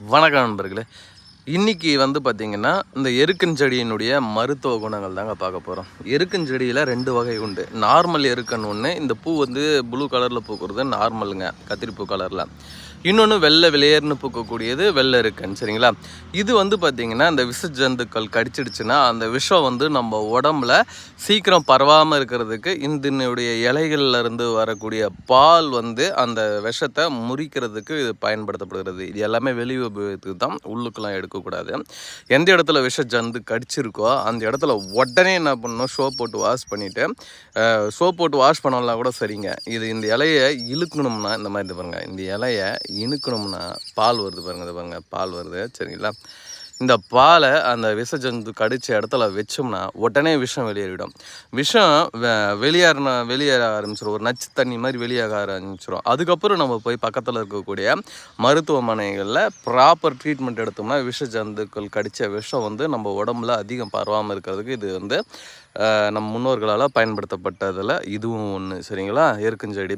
வணக்கம் நண்பர்களே. இன்றைக்கி வந்து பார்த்திங்கன்னா இந்த எருக்கஞ்செடியினுடைய மருத்துவ குணங்கள் தாங்க பார்க்க போகிறோம் எருக்கஞ்செடியில் ரெண்டு வகை உண்டு. நார்மல் எருக்கன் ஒன்று இந்த பூ வந்து ப்ளூ கலரில் பூக்கிறது நார்மலுங்க கத்திரிப்பூ கலரில் இன்னொன்று வெள்ளை வெளியேறுனு பூக்கக்கூடியது வெள்ளை இருக்குன்னு சரிங்களா? இது வந்து பார்த்திங்கன்னா அந்த விஷ ஜந்துக்கள் கடிச்சிடுச்சுன்னா அந்த விஷம் வந்து நம்ம உடம்புல சீக்கிரம் பரவாமல் இருக்கிறதுக்கு இதனுடைய இலைகள்லேருந்து வரக்கூடிய பால் வந்து அந்த விஷத்தை முறிக்கிறதுக்கு இது பயன்படுத்தப்படுகிறது. இது எல்லாமே வெளி உபயோகத்துக்கு தான் உள்ளுக்கெல்லாம் எடுக்கக்கூடாது. எந்த இடத்துல விஷ ஜந்து கடிச்சிருக்கோ அந்த இடத்துல உடனே என்ன பண்ணணும்? சோப் போட்டு வாஷ் பண்ணிவிட்டு சோப் போட்டு வாஷ் பண்ணலாம் கூட சரிங்க. இது இந்த இலையை இழுக்கணும்னா இந்த மாதிரி இது இந்த இலையை இணுக்கணும்னா பால் வருது பாருங்க இது பாருங்க பால் வருது. சரிங்களா? இந்த பாலை அந்த விஷ ஜந்து கடித்த இடத்துல வச்சோம்னா உடனே விஷம் வெளியேறிடும். விஷம் வெளியேறின வெளியேற ஆரம்பிச்சிடும் ஒரு நச்சு தண்ணி மாதிரி வெளியாக ஆரம்பிச்சிடும் அதுக்கப்புறம் நம்ம போய் பக்கத்தில் இருக்கக்கூடிய மருத்துவமனைகளில் ப்ராப்பர் ட்ரீட்மெண்ட் எடுத்தோம்னா விஷ ஜந்துக்கள் கடித்த விஷம் வந்து நம்ம உடம்புல அதிகம் பரவாமல் இருக்கிறதுக்கு இது வந்து நம் முன்னோர்களால் பயன்படுத்தப்பட்டதில் இதுவும் ஒன்று சரிங்களா? எருக்கன் செடி.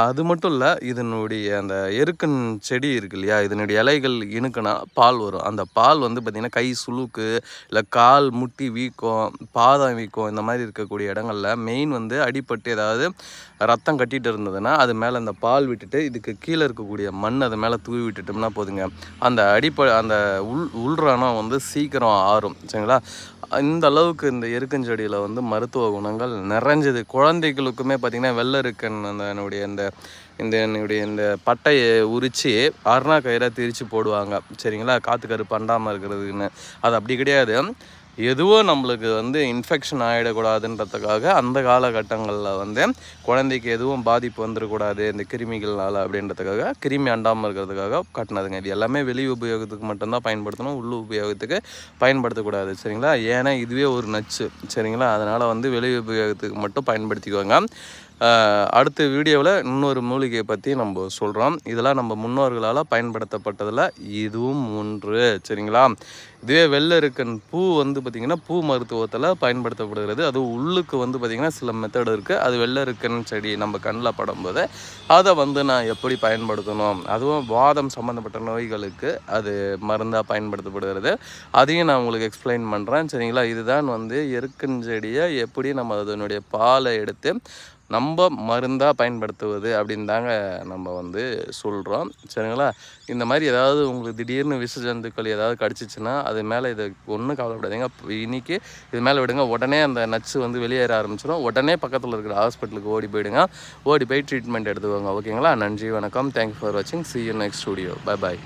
அது மட்டும் இல்லை இதனுடைய அந்த எருக்கன் செடி இருக்கு இல்லையா? இதனுடைய இலைகள் இணுக்குனா பால் வரும். அந்த பால் வந்து பார்த்திங்கன்னா கை சுழுக்கு இல்லை கால் முட்டி வீக்கம் பாதம் வீக்கம் இந்த மாதிரி இருக்கக்கூடிய இடங்கள்ல மெயின் வந்து அடிபட்டு ஏதாவது ரத்தம் கட்டிகிட்டு இருந்ததுன்னா அது மேலே அந்த பால் விட்டுட்டு இதுக்கு கீழே இருக்கக்கூடிய மண் அது மேலே தூவி விட்டுட்டோம்னா போதுங்க. அந்த அடிப்ப அந்த உள் உள்ரணம் வந்து சீக்கிரம் ஆறும் சரிங்களா? இந்த அளவுக்கு இந்த எருக்கஞ்செடியில் வந்து மருத்துவ குணங்கள் நிறைஞ்சது. குழந்தைகளுக்குமே பார்த்திங்கன்னா வெள்ளருக்கன் அந்த என்னுடைய இந்த இந்த என்னுடைய இந்த பட்டையை உரித்து அருணா கயிறாக திரித்து போடுவாங்க. சரிங்களா? காற்று கருப்பு அண்டாமல் இருக்கிறதுக்குன்னு அது அப்படி கிடையாது. எதுவோ நம்மளுக்கு வந்து இன்ஃபெக்ஷன் ஆகிடக்கூடாதுன்றதுக்காக அந்த காலகட்டங்களில் வந்து குழந்தைக்கு எதுவும் பாதிப்பு வந்துடக்கூடாது இந்த கிருமிகள்னால அப்படின்றதுக்காக கிருமி அண்டாமல் இருக்கிறதுக்காக கட்டினதுங்க. இது எல்லாமே வெளி உபயோகத்துக்கு மட்டும்தான் பயன்படுத்தணும் உள் உபயோகத்துக்கு பயன்படுத்தக்கூடாது சரிங்களா? ஏன்னா இதுவே ஒரு நச்சு சரிங்களா? அதனால் வந்து வெளி உபயோகத்துக்கு மட்டும் பயன்படுத்திக்குவாங்க அடுத்த வீடியோவில் இன்னொரு மூலிகையை பற்றி நம்ம சொல்கிறோம். இதெல்லாம் நம்ம முன்னோர்களால் பயன்படுத்தப்பட்டதில் இதுவும் ஒன்று. சரிங்களா? இதுவே வெள்ளை இருக்கன் பூ வந்து பார்த்திங்கன்னா பூ மருத்துவத்தில் பயன்படுத்தப்படுகிறது. அது உள்ளுக்கு வந்து பார்த்திங்கன்னா சில மெத்தட் இருக்குது. அது வெள்ளை இருக்கன் செடி நம்ம கண்ணில் படும்போது அதை வந்து நான் எப்படி பயன்படுத்தணும்? அதுவும் வாதம் சம்மந்தப்பட்ட நோய்களுக்கு அது மருந்தாக பயன்படுத்தப்படுகிறது. அதையும் நான் உங்களுக்கு எக்ஸ்பிளைன் பண்ணுறேன். சரிங்களா? இதுதான் வந்து எருக்கன் செடியை எப்படி நம்ம அதனுடைய பாலை எடுத்து நம்ம மருந்தாக பயன்படுத்துவது அப்படின்னு தாங்க நம்ம வந்து சொல்கிறோம் சரிங்களா? இந்த மாதிரி ஏதாவது உங்களுக்கு திடீர்னு விஷ ஜந்துக்கள் ஏதாவது கடிச்சிச்சுன்னா அது மேலே இதை ஒன்றும் கவலைப்படாதீங்க. இன்னைக்கு இது மேலே விடுங்க. உடனே அந்த நச்சு வந்து வெளியேற ஆரம்பிச்சிடும் உடனே பக்கத்தில் இருக்கிற ஹாஸ்பிட்டலுக்கு ஓடி போயிடுங்க. ஓடி போய் ட்ரீட்மெண்ட் எடுத்துக்கோங்க. ஓகேங்களா? நன்றி வணக்கம். தேங்க்யூ ஃபார் வாட்சிங் see you next studio bye bye